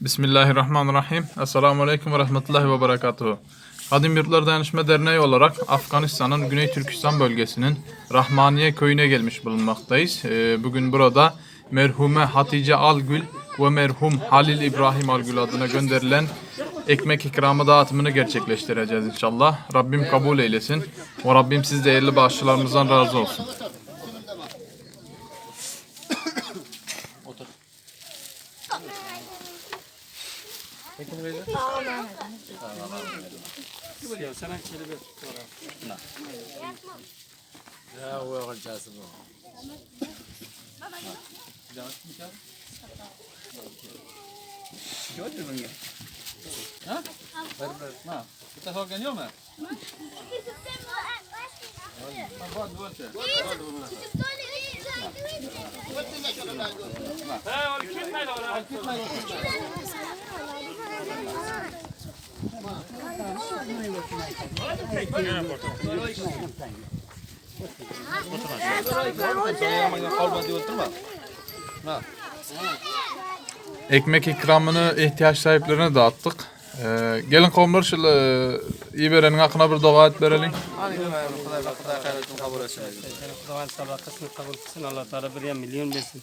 Bismillahirrahmanirrahim. Esselamu Aleyküm ve Rahmetullahi ve Berekatuhu. Kadim Yurtlar Dayanışma Derneği olarak Afganistan'ın Güney Türkistan bölgesinin Rahmaniye köyüne gelmiş bulunmaktayız. Ee, Bugün burada merhume Hatice Algül ve merhum Halil İbrahim Algül adına gönderilen ekmek ikramı dağıtımını gerçekleştireceğiz inşallah. Rabbim kabul eylesin. O Rabbim siz değerli bağışçılarımızdan razı olsun. Tekini verir. Tamam. Tamam. Kibir ya sana kelime sonra. Na. Ya o olacağız bu. Gördün mü? Ha? Ver ver. Na. Bu tarafa geliyor mu? Bak bak Ha, kim ne var? Kim ne var? Ekmek ikramını ihtiyaç sahiplerine dağıttık. Ee, gelin komlar şu iyi verenin hakkına bir dua et verelim. Allah Teala bir milyon versin.